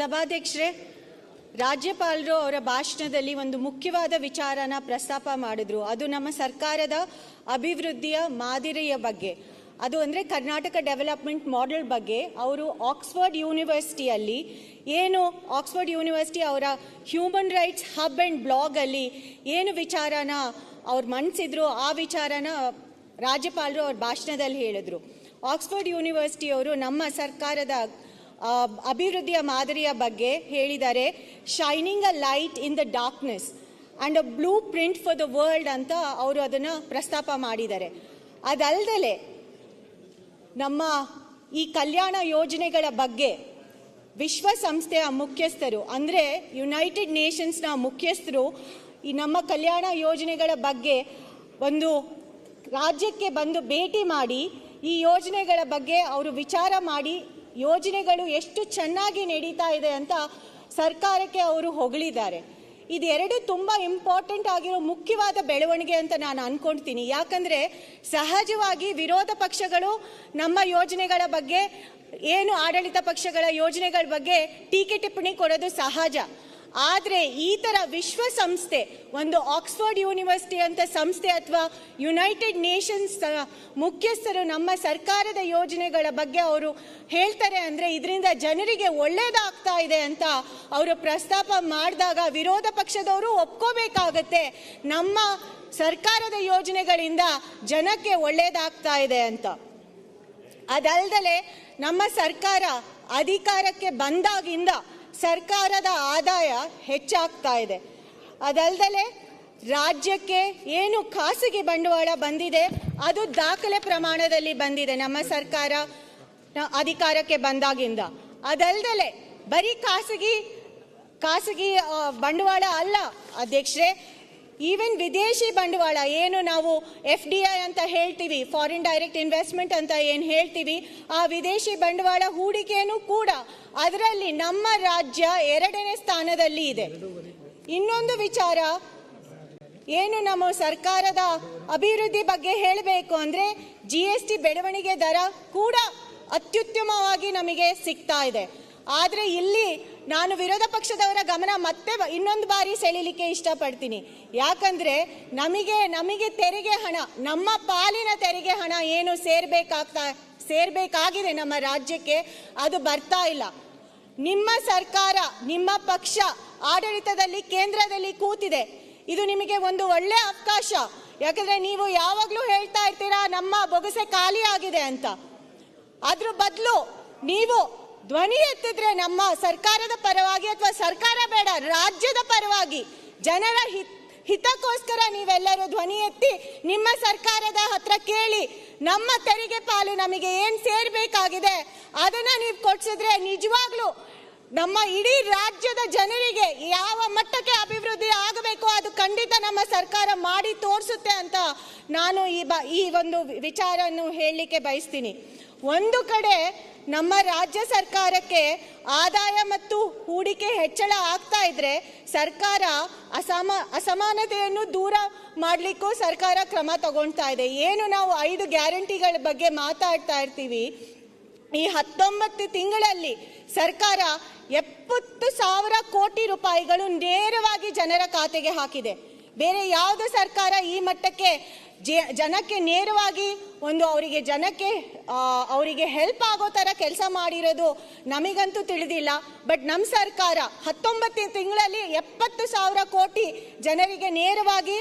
ಸಭಾಧ್ಯಕ್ಷರೇ, ರಾಜ್ಯಪಾಲರು ಅವರ ಭಾಷಣದಲ್ಲಿ ಒಂದು ಮುಖ್ಯವಾದ ವಿಚಾರನ ಪ್ರಸ್ತಾಪ ಮಾಡಿದ್ರು. ಅದು ನಮ್ಮ ಸರ್ಕಾರದ ಅಭಿವೃದ್ಧಿಯ ಮಾದರಿಯ ಬಗ್ಗೆ. ಅದು ಅಂದರೆ ಕರ್ನಾಟಕ ಡೆವಲಪ್ಮೆಂಟ್ ಮಾಡೆಲ್ ಬಗ್ಗೆ. ಅವರು ಆಕ್ಸ್ಫರ್ಡ್ ಯೂನಿವರ್ಸಿಟಿಯಲ್ಲಿ ಏನು ಆಕ್ಸ್ಫರ್ಡ್ ಯೂನಿವರ್ಸಿಟಿ ಅವರ ಹ್ಯೂಮನ್ ರೈಟ್ಸ್ ಹಬ್ ಆ್ಯಂಡ್ ಬ್ಲಾಗಲ್ಲಿ ಏನು ವಿಚಾರನ ಅವ್ರು ಮಂಡಿಸಿದ್ರು ಆ ವಿಚಾರನ ರಾಜ್ಯಪಾಲರು ಅವ್ರ ಭಾಷಣದಲ್ಲಿ ಹೇಳಿದ್ರು. ಆಕ್ಸ್ಫರ್ಡ್ ಯೂನಿವರ್ಸಿಟಿಯವರು ನಮ್ಮ ಸರ್ಕಾರದ ಅಭಿವೃದ್ಧಿಯ ಮಾದರಿಯ ಬಗ್ಗೆ ಹೇಳಿದ್ದಾರೆ shining a light in the darkness and a blueprint for the world ಅಂತ ಅವರು ಅದನ್ನು ಪ್ರಸ್ತಾಪ ಮಾಡಿದ್ದಾರೆ. ಅದಲ್ಲದೆ ನಮ್ಮ ಈ ಕಲ್ಯಾಣ ಯೋಜನೆಗಳ ಬಗ್ಗೆ ವಿಶ್ವಸಂಸ್ಥೆಯ ಮುಖ್ಯಸ್ಥರು, ಅಂದರೆ ಯುನೈಟೆಡ್ ನೇಷನ್ಸ್ನ ಮುಖ್ಯಸ್ಥರು, ಈ ನಮ್ಮ ಕಲ್ಯಾಣ ಯೋಜನೆಗಳ ಬಗ್ಗೆ ಒಂದು ರಾಜ್ಯಕ್ಕೆ ಬಂದು ಭೇಟಿ ಮಾಡಿ ಈ ಯೋಜನೆಗಳ ಬಗ್ಗೆ ಅವರು ವಿಚಾರ ಮಾಡಿ ಯೋಜನೆಗಳು ಎಷ್ಟು ಚೆನ್ನಾಗಿ ನಡೀತಾ ಇದೆ ಅಂತ ಸರ್ಕಾರಕ್ಕೆ ಅವರು ಹೊಗಳಿದ್ದಾರೆ. ಇದೆರಡು ತುಂಬ ಇಂಪಾರ್ಟೆಂಟ್ ಆಗಿರೋ ಮುಖ್ಯವಾದ ಬೆಳವಣಿಗೆ ಅಂತ ನಾನು ಅನ್ಕೊಳ್ತೀನಿ ಯಾಕಂದ್ರೆ ಸಹಜವಾಗಿ ವಿರೋಧ ಪಕ್ಷಗಳು ನಮ್ಮ ಯೋಜನೆಗಳ ಬಗ್ಗೆ, ಏನು ಆಡಳಿತ ಪಕ್ಷಗಳ ಯೋಜನೆಗಳ ಬಗ್ಗೆ ಟೀಕೆ ಟಿಪ್ಪಣಿ ಕೊಡೋದು ಸಹಜ. ಆದರೆ ಈ ಥರ ವಿಶ್ವಸಂಸ್ಥೆ, ಒಂದು ಆಕ್ಸ್ಫರ್ಡ್ ಯೂನಿವರ್ಸಿಟಿ ಅಂತ ಸಂಸ್ಥೆ ಅಥವಾ ಯುನೈಟೆಡ್ ನೇಷನ್ಸ್ ಮುಖ್ಯಸ್ಥರು ನಮ್ಮ ಸರ್ಕಾರದ ಯೋಜನೆಗಳ ಬಗ್ಗೆ ಅವರು ಹೇಳ್ತಾರೆ ಅಂದರೆ ಇದರಿಂದ ಜನರಿಗೆ ಒಳ್ಳೆಯದಾಗ್ತಾ ಇದೆ ಅಂತ ಅವರು ಪ್ರಸ್ತಾಪ ಮಾಡಿದಾಗ ವಿರೋಧ ಪಕ್ಷದವರು ಒಪ್ಕೋಬೇಕಾಗತ್ತೆ. ನಮ್ಮ ಸರ್ಕಾರದ ಯೋಜನೆಗಳಿಂದ ಜನಕ್ಕೆ ಒಳ್ಳೆಯದಾಗ್ತಾ ಇದೆ ಅಂತ. ಅದಲ್ದಲೆ ನಮ್ಮ ಸರ್ಕಾರ ಅಧಿಕಾರಕ್ಕೆ ಬಂದಾಗಿಂದ ಸರ್ಕಾರದ ಆದಾಯ ಹೆಚ್ಚಾಗ್ತಾ ಇದೆ. ಅದಲ್ಲದೆ ರಾಜ್ಯಕ್ಕೆ ಏನು ಖಾಸಗಿ ಬಂಡವಾಳ ಬಂದಿದೆ, ಅದು ದಾಖಲೆ ಪ್ರಮಾಣದಲ್ಲಿ ಬಂದಿದೆ ನಮ್ಮ ಸರ್ಕಾರ ಅಧಿಕಾರಕ್ಕೆ ಬಂದಾಗಿಂದ. ಅದಲ್ದಲೆ ಬರೀ ಖಾಸಗಿ ಖಾಸಗಿ ಬಂಡವಾಳ ಅಲ್ಲ, ಅಧ್ಯಕ್ಷರೇ ಈವನ್ ವಿದೇಶಿ ಬಂಡವಾಳ, ಏನು ನಾವು ಎಫ್ ಡಿ ಐ ಅಂತ ಹೇಳ್ತೀವಿ ಫಾರಿನ್ ಡೈರೆಕ್ಟ್ ಇನ್ವೆಸ್ಟ್ಮೆಂಟ್ ಅಂತ ಏನು ಹೇಳ್ತೀವಿ, ಆ ವಿದೇಶಿ ಬಂಡವಾಳ ಹೂಡಿಕೆಯೂ ಕೂಡ ಅದರಲ್ಲಿ ನಮ್ಮ ರಾಜ್ಯ ಎರಡನೇ ಸ್ಥಾನದಲ್ಲಿ ಇದೆ. ಇನ್ನೊಂದು ವಿಚಾರ, ಏನು ನಮ್ಮ ಸರ್ಕಾರದ ಅಭಿವೃದ್ಧಿ ಬಗ್ಗೆ ಹೇಳಬೇಕು ಅಂದರೆ ಜಿ ಎಸ್ ಟಿ ಬೆಳವಣಿಗೆ ದರ ಕೂಡ ಅತ್ಯುತ್ತಮವಾಗಿ ನಮಗೆ ಸಿಗ್ತಾ ಇದೆ. ಆದರೆ ಇಲ್ಲಿ ನಾನು ವಿರೋಧ ಪಕ್ಷದವರ ಗಮನ ಮತ್ತೆ ಇನ್ನೊಂದು ಬಾರಿ ಸೆಳೀಲಿಕ್ಕೆ ಇಷ್ಟಪಡ್ತೀನಿ. ಯಾಕಂದ್ರೆ ನಮಗೆ ನಮಗೆ ತೆರಿಗೆ ಹಣ, ನಮ್ಮ ಪಾಲಿನ ತೆರಿಗೆ ಹಣ ಏನು ಸೇರ್ಬೇಕಾಗ್ತಾ, ಸೇರ್ಬೇಕಾಗಿದೆ ನಮ್ಮ ರಾಜ್ಯಕ್ಕೆ, ಅದು ಬರ್ತಾ ಇಲ್ಲ. ನಿಮ್ಮ ಸರ್ಕಾರ, ನಿಮ್ಮ ಪಕ್ಷ ಆಡಳಿತದಲ್ಲಿ, ಕೇಂದ್ರದಲ್ಲಿ ಕೂತಿದೆ. ಇದು ನಿಮಗೆ ಒಂದು ಒಳ್ಳೆ ಅವಕಾಶ. ಯಾಕಂದ್ರೆ ನೀವು ಯಾವಾಗಲೂ ಹೇಳ್ತಾ ಇರ್ತೀರಾ, ನಮ್ಮ ಬೊಗಸೆ ಖಾಲಿ ಆಗಿದೆ ಅಂತ. ಅದ್ರ ಬದಲು ನೀವು ಧ್ವನಿ ಎತ್ತಿದ್ರೆ ನಮ್ಮ ಸರ್ಕಾರದ ಪರವಾಗಿ ಅಥವಾ ಸರ್ಕಾರ ಬೇಡ, ರಾಜ್ಯದ ಪರವಾಗಿ ಜನರ ಹಿತ್, ಹಿತಕ್ಕೋಸ್ಕರ ನೀವೆಲ್ಲರೂ ಧ್ವನಿ ಎತ್ತಿ ನಿಮ್ಮ ಸರ್ಕಾರದ ಹತ್ರ ಕೇಳಿ ನಮ್ಮ ತೆರಿಗೆ ಪಾಲು ನಮಗೆ ಏನ್ ಸೇರ್ಬೇಕಾಗಿದೆ ಅದನ್ನ ನೀವು ಕೊಡ್ಸಿದ್ರೆ ನಿಜವಾಗ್ಲೂ ನಮ್ಮ ಇಡೀ ರಾಜ್ಯದ ಜನರಿಗೆ ಯಾವ ಮಟ್ಟಕ್ಕೆ ಅಭಿವೃದ್ಧಿ ಖಂಡಿತ ನಮ್ಮ ಸರ್ಕಾರ ಮಾಡಿ ತೋರಿಸುತ್ತೆ ಅಂತ ನಾನು ಈ ಬ, ಈ ಒಂದು ವಿಚಾರವನ್ನು ಹೇಳಲಿಕ್ಕೆ ಬಯಸ್ತೀನಿ. ಒಂದು ಕಡೆ ನಮ್ಮ ರಾಜ್ಯ ಸರ್ಕಾರಕ್ಕೆ ಆದಾಯ ಮತ್ತು ಹೂಡಿಕೆ ಹೆಚ್ಚಳ ಆಗ್ತಾ ಇದ್ರೆ ಸರ್ಕಾರ ಅಸಮ, ಅಸಮಾನತೆಯನ್ನು ದೂರ ಮಾಡಲಿಕ್ಕೂ ಸರ್ಕಾರ ಕ್ರಮ ತಗೊಳ್ತಾ ಇದೆ. ಏನು ನಾವು ಐದು ಗ್ಯಾರಂಟಿಗಳ ಬಗ್ಗೆ ಮಾತಾಡ್ತಾ ಇರ್ತೀವಿ ಈ ಹತ್ತೊಂಬತ್ತು ತಿಂಗಳಲ್ಲಿ ಸರ್ಕಾರ ಎಪ್ಪತ್ತು ಸಾವಿರ ಕೋಟಿ ರೂಪಾಯಿಗಳು ನೇರವಾಗಿ ಜನರ ಖಾತೆಗೆ ಹಾಕಿದೆ. ಬೇರೆ ಯಾವುದೇ ಸರ್ಕಾರ ಈ ಮಟ್ಟಕ್ಕೆ ಜನಕ್ಕೆ ನೇರವಾಗಿ ಒಂದು ಅವರಿಗೆ ಜನಕ್ಕೆ ಅವರಿಗೆ ಹೆಲ್ಪ್ ಆಗೋ ಥರ ಕೆಲಸ ಮಾಡಿರೋದು ನಮಗಂತೂ ತಿಳಿದಿಲ್ಲ. ಬಟ್ ನಮ್ಮ ಸರ್ಕಾರ ಹತ್ತೊಂಬತ್ತು ತಿಂಗಳಲ್ಲಿ ಎಪ್ಪತ್ತು ಸಾವಿರ ಕೋಟಿ ಜನರಿಗೆ ನೇರವಾಗಿ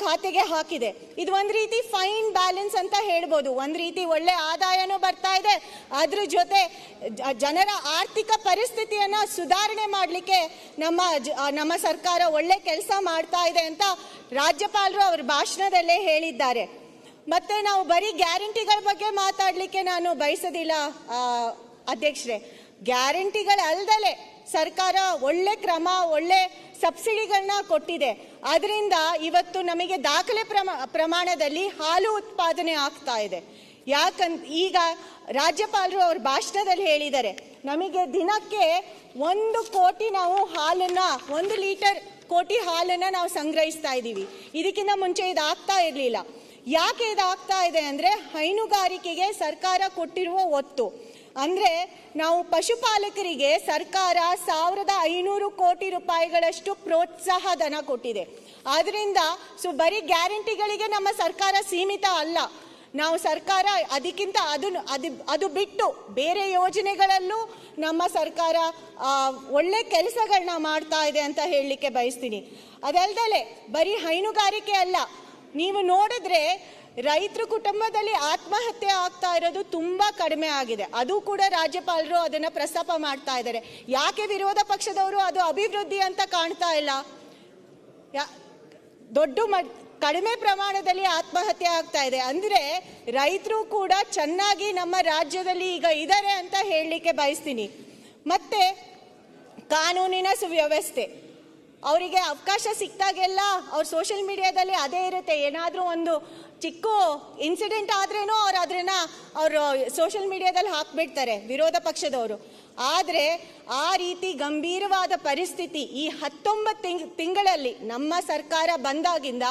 ಖಾತೆಗೆ ಹಾಕಿದೆ. ಇದು ಒಂದು ರೀತಿ ಫೈನ್ ಬ್ಯಾಲೆನ್ಸ್ ಅಂತ ಹೇಳ್ಬೋದು. ಒಂದು ರೀತಿ ಒಳ್ಳೆ ಆದಾಯನೂ ಬರ್ತಾ ಇದೆ. ಅದ್ರ ಜೊತೆ ಜನರ ಆರ್ಥಿಕ ಪರಿಸ್ಥಿತಿಯನ್ನು ಸುಧಾರಣೆ ಮಾಡಲಿಕ್ಕೆ ನಮ್ಮ ನಮ್ಮ ಸರ್ಕಾರ ಒಳ್ಳೆ ಕೆಲಸ ಮಾಡ್ತಾ ಇದೆ ಅಂತ ರಾಜ್ಯಪಾಲರು ಅವ್ರ ಭಾಷಣದಲ್ಲೇ ಹೇಳಿದ್ದಾರೆ. ಮತ್ತೆ ನಾವು ಬರೀ ಗ್ಯಾರಂಟಿಗಳ ಬಗ್ಗೆ ಮಾತಾಡಲಿಕ್ಕೆ ನಾನು ಬಯಸೋದಿಲ್ಲ ಅಧ್ಯಕ್ಷರೇ. ಗ್ಯಾರಂಟಿಗಳಲ್ದಲೆ ಸರ್ಕಾರ ಒಳ್ಳೆ ಕ್ರಮ, ಒಳ್ಳೆ ಸಬ್ಸಿಡಿಗಳನ್ನ ಕೊಟ್ಟಿದೆ. ಅದರಿಂದ ಇವತ್ತು ನಮಗೆ ದಾಖಲೆ ಪ್ರಮಾ, ಪ್ರಮಾಣದಲ್ಲಿ ಹಾಲು ಉತ್ಪಾದನೆ ಆಗ್ತಾ ಇದೆ. ಯಾಕಂತ ಈಗ ರಾಜ್ಯಪಾಲರು ಅವ್ರ ಭಾಷಣದಲ್ಲಿ ಹೇಳಿದ್ದಾರೆ ನಮಗೆ ದಿನಕ್ಕೆ ಒಂದು ಕೋಟಿ ನಾವು ಹಾಲನ್ನ, ಒಂದು ಲೀಟರ್ ಕೋಟಿ ಹಾಲನ್ನ ನಾವು ಸಂಗ್ರಹಿಸ್ತಾ ಇದ್ದೀವಿ. ಇದಕ್ಕಿಂತ ಮುಂಚೆ ಇದು ಆಗ್ತಾ ಇರಲಿಲ್ಲ. ಯಾಕೆ ಇದಾಗ್ತಾ ಇದೆ ಅಂದರೆ ಹೈನುಗಾರಿಕೆಗೆ ಸರ್ಕಾರ ಕೊಟ್ಟಿರುವ ಒತ್ತು. ಅಂದರೆ ನಾವು ಪಶುಪಾಲಕರಿಗೆ ಸರ್ಕಾರ ಸಾವಿರದ ಐನೂರು ಕೋಟಿ ರೂಪಾಯಿಗಳಷ್ಟು ಪ್ರೋತ್ಸಾಹ ಧನ ಕೊಟ್ಟಿದೆ. ಆದ್ದರಿಂದ ಸೊ ಬರೀ ಗ್ಯಾರಂಟಿಗಳಿಗೆ ನಮ್ಮ ಸರ್ಕಾರ ಸೀಮಿತ ಅಲ್ಲ. ನಾವು ಸರ್ಕಾರ ಅದಕ್ಕಿಂತ ಅದನ್ನು ಅದು ಅದು ಬಿಟ್ಟು ಬೇರೆ ಯೋಜನೆಗಳಲ್ಲೂ ನಮ್ಮ ಸರ್ಕಾರ ಒಳ್ಳೆ ಕೆಲಸಗಳನ್ನ ಮಾಡ್ತಾ ಇದೆ ಅಂತ ಹೇಳಲಿಕ್ಕೆ ಬಯಸ್ತೀನಿ. ಅದಲ್ದಲೆ ಬರೀ ಹೈನುಗಾರಿಕೆ ಅಲ್ಲ ನೀವು ನೋಡಿದ್ರೆ ರೈತರ ಕುಟುಂಬದಲ್ಲಿ ಆತ್ಮಹತ್ಯೆ ಆಗ್ತಾ ಇರೋದು ತುಂಬಾ ಕಡಿಮೆ ಆಗಿದೆ. ಅದು ಕೂಡ ರಾಜ್ಯಪಾಲರು ಅದನ್ನ ಪ್ರಸ್ತಾಪ ಮಾಡ್ತಾ ಇದ್ದಾರೆ. ಯಾಕೆ ವಿರೋಧ ಪಕ್ಷದವರು ಅದು ಅಭಿವೃದ್ಧಿ ಅಂತ ಕಾಣ್ತಾ ಇಲ್ಲ? ದೊಡ್ಡ ಮಟ್, ಕಡಿಮೆ ಪ್ರಮಾಣದಲ್ಲಿ ಆತ್ಮಹತ್ಯೆ ಆಗ್ತಾ ಇದೆ. ಅಂದ್ರೆ ರೈತರು ಕೂಡ ಚೆನ್ನಾಗಿ ನಮ್ಮ ರಾಜ್ಯದಲ್ಲಿ ಈಗ ಇದ್ದಾರೆ ಅಂತ ಹೇಳಲಿಕ್ಕೆ ಬಯಸ್ತೀನಿ. ಮತ್ತೆ ಕಾನೂನಿನ ಸುವ್ಯವಸ್ಥೆ. ಅವರಿಗೆ ಅವಕಾಶ ಸಿಕ್ತಾಗೆಲ್ಲ ಅವ್ರ ಸೋಷಿಯಲ್ ಮೀಡಿಯಾದಲ್ಲಿ ಅದೇ ಇರುತ್ತೆ. ಏನಾದರೂ ಒಂದು ಚಿಕ್ಕ ಇನ್ಸಿಡೆಂಟ್ ಆದ್ರೇನೋ ಅವ್ರು ಅದನ್ನ ಅವರು ಸೋಷಿಯಲ್ ಮೀಡಿಯಾದಲ್ಲಿ ಹಾಕ್ಬಿಡ್ತಾರೆ ವಿರೋಧ ಪಕ್ಷದವರು. ಆದರೆ ಆ ರೀತಿ ಗಂಭೀರವಾದ ಪರಿಸ್ಥಿತಿ ಈ ಹತ್ತೊಂಬತ್ತು ತಿಂಗ್, ತಿಂಗಳಲ್ಲಿ ನಮ್ಮ ಸರ್ಕಾರ ಬಂದಾಗಿಂದ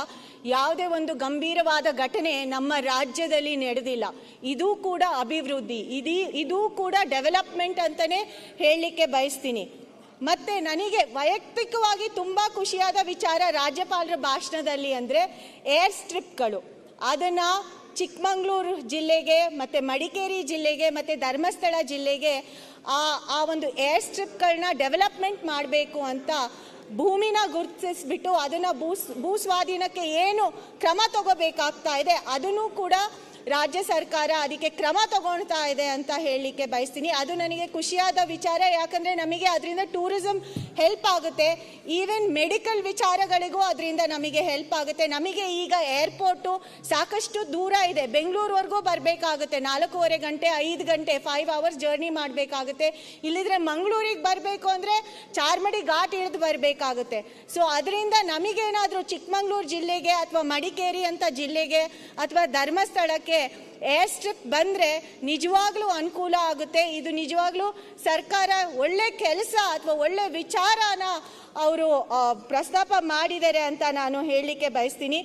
ಯಾವುದೇ ಒಂದು ಗಂಭೀರವಾದ ಘಟನೆ ನಮ್ಮ ರಾಜ್ಯದಲ್ಲಿ ನಡೆದಿಲ್ಲ. ಇದು ಕೂಡ ಅಭಿವೃದ್ಧಿ. ಇದೀ ಇದೂ ಕೂಡ ಡೆವಲಪ್ಮೆಂಟ್ ಅಂತಲೇ ಹೇಳಲಿಕ್ಕೆ ಬಯಸ್ತೀನಿ. ಮತ್ತೆ ನನಗೆ ವೈಯಕ್ತಿಕವಾಗಿ ತುಂಬ ಖುಷಿಯಾದ ವಿಚಾರ ರಾಜ್ಯಪಾಲರ ಭಾಷಣದಲ್ಲಿ ಅಂದರೆ ಏರ್ ಸ್ಟ್ರಿಪ್ಗಳು ಅದನ್ನು ಚಿಕ್ಕಮಂಗ್ಳೂರು ಜಿಲ್ಲೆಗೆ ಮತ್ತು ಮಡಿಕೇರಿ ಜಿಲ್ಲೆಗೆ ಮತ್ತು ಧರ್ಮಸ್ಥಳ ಜಿಲ್ಲೆಗೆ ಆ ಆ ಒಂದು ಏರ್ ಸ್ಟ್ರಿಪ್ಗಳನ್ನ ಡೆವಲಪ್ಮೆಂಟ್ ಮಾಡಬೇಕು ಅಂತ ಭೂಮಿನ ಗುರುತಿಸ್ಬಿಟ್ಟು ಅದನ್ನು ಭೂ ಭೂ ಸ್ವಾಧೀನಕ್ಕೆ ಏನು ಕ್ರಮ ತಗೋಬೇಕಾಗ್ತಾ ಇದೆ ಅದನ್ನು ಕೂಡ ರಾಜ್ಯ ಸರ್ಕಾರ ಅದಕ್ಕೆ ಕ್ರಮ ತಗೊಳ್ತಾ ಇದೆ ಅಂತ ಹೇಳಲಿಕ್ಕೆ ಬಯಸ್ತೀನಿ. ಅದು ನನಗೆ ಖುಷಿಯಾದ ವಿಚಾರ, ಯಾಕಂದರೆ ನಮಗೆ ಅದರಿಂದ ಟೂರಿಸಮ್ ಹೆಲ್ಪ್ ಆಗುತ್ತೆ. ಈವನ್ ಮೆಡಿಕಲ್ ವಿಚಾರಗಳಿಗೂ ಅದರಿಂದ ನಮಗೆ ಹೆಲ್ಪ್ ಆಗುತ್ತೆ. ನಮಗೆ ಈಗ ಏರ್ಪೋರ್ಟು ಸಾಕಷ್ಟು ದೂರ ಇದೆ. ಬೆಂಗಳೂರುವರೆಗೂ ಬರಬೇಕಾಗುತ್ತೆ. ನಾಲ್ಕೂವರೆ ಗಂಟೆ, ಐದು ಗಂಟೆ ಫೈವ್ ಅವರ್ಸ್ ಜರ್ನಿ ಮಾಡಬೇಕಾಗುತ್ತೆ. ಇಲ್ಲಿದ್ರೆ ಮಂಗಳೂರಿಗೆ ಬರಬೇಕು ಅಂದರೆ ಚಾರ್ಮಡಿ ಘಾಟ್ ಇಳಿದು ಬರಬೇಕಾಗುತ್ತೆ. ಸೊ ಅದರಿಂದ ನಮಗೇನಾದರೂ ಚಿಕ್ಕಮಂಗ್ಳೂರು ಜಿಲ್ಲೆಗೆ ಅಥವಾ ಮಡಿಕೇರಿ ಅಂತ ಜಿಲ್ಲೆಗೆ ಅಥವಾ ಧರ್ಮಸ್ಥಳಕ್ಕೆ ಏರ್ ಸ್ಟ್ರಿಪ್ ಬಂದರೆ ನಿಜವಾಗ್ಲೂ ಅನುಕೂಲ ಆಗುತ್ತೆ. ಇದು ನಿಜವಾಗ್ಲೂ ಸರ್ಕಾರ ಒಳ್ಳೆ ಕೆಲಸ ಅಥವಾ ಒಳ್ಳೆ ವಿಚಾರನ ಅವರು ಪ್ರಸ್ತಾಪ ಮಾಡಿದ್ದಾರೆ ಅಂತ ನಾನು ಹೇಳಲಿಕ್ಕೆ ಬಯಸ್ತೀನಿ.